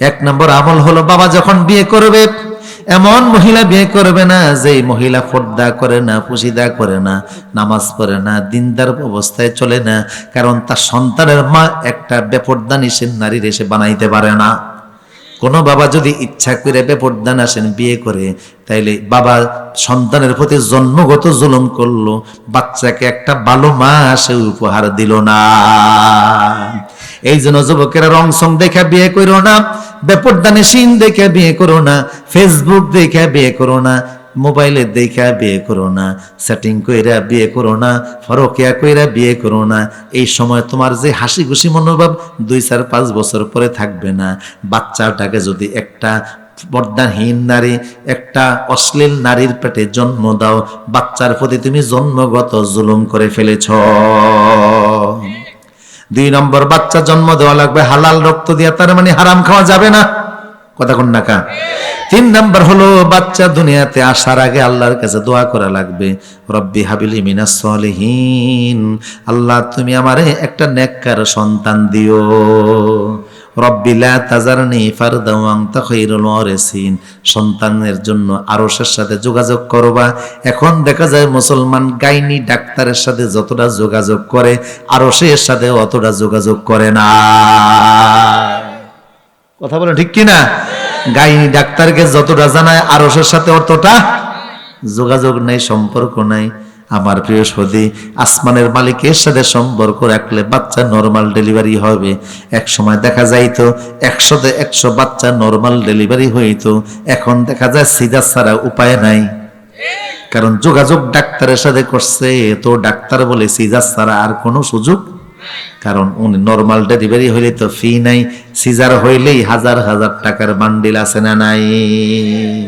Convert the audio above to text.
এক নম্বর আমল হলো, বাবা যখন বিয়ে করবে, এমন মহিলা বিয়ে করবে না যে মহিলা ফর্দা করে না, পুশিদা করে না, নামাজ পড়ে না, দিনদার অবস্থায় চলে না, কারণ তার সন্তানের মা একটা বেপর্দা নিষেধ নারীর এসে বানাইতে পারে না। কোনো বাবা যদি ইচ্ছা করে বেপর্দান আসেন বিয়ে করে, তাইলে বাবা সন্তানের প্রতি জন্মগত জুলুম করল, বাচ্চাকে একটা ভালো মা সে উপহার দিল না। এই জন্য যুবকেরা রং সং দেখে বিয়ে করো না, বেপর্দানে সিন দেখে বিয়ে করো না ফেসবুক দেখে বিয়ে করো না, মোবাইলে দেখা বিয়ে করো না সেটিং কইরা বিয়ে করো না, ফরকিয়া কইরা বিয়ে করো না, এই সময় তোমার যে হাসি খুশি মনোভাব দুই চার পাঁচ বছর পরে থাকবে না। বাচ্চাটাকে যদি একটা পর্দাহীন নারী, একটা অশ্লীল নারীর পেটে জন্ম দাও, বাচ্চার প্রতি তুমি জন্মগত জুলুম করে ফেলেছ। দুই নম্বর, বাচ্চা জন্ম দেওয়া লাগবে, হালাল রক্ত দিয়া, তার মানে হারাম খাওয়া যাবে না। কথা কোন নাকা তিন নম্বর হলো, বাচ্চা দুনিয়াতে আসার আগে আল্লাহর কাছে দোয়া করা লাগবে। রব্বি হাবিলি মিনাস সলিহিন। আল্লাহ, তুমি আমারে একটা নেককার সন্তান দিও। রব্বি লা তাজারনি ফারদাও আনতা খায়রুল ওয়ারিসিন। সন্তানের জন্য আরশের সাথে যোগাযোগ করবা। এখন দেখা যায় মুসলমান গাইনি ডাক্তারের সাথে যতটা যোগাযোগ করে, আরশের সাথে অতটা যোগাযোগ করে না। কথা বলে ঠিক কিনা? গাইনি ডাক্তারকে যতটা জানায় আরসের সাথে অতটা যোগাযোগ নাই, সম্পর্ক নাই। আমার প্রিয় সদী আসমানের মালিকের সাথে সম্পর্ক রাখলে বাচ্চা নর্মাল ডেলিভারি হবে। এক সময় দেখা যাইতো, একশোতে একশো বাচ্চা নর্মাল ডেলিভারি হইতো। এখন দেখা যায় সিজার ছাড়া উপায় নাই। কারণ যোগাযোগ ডাক্তারের সাথে করছে তো ডাক্তার বলে সিজার ছাড়া আর কোনো সুযোগ কারণ উনি নর্মাল ডেলিভারি হইলে তো ফি নাই। সিজার হইলেই হাজার হাজার টাকার বান্ডিল আছে না নাই?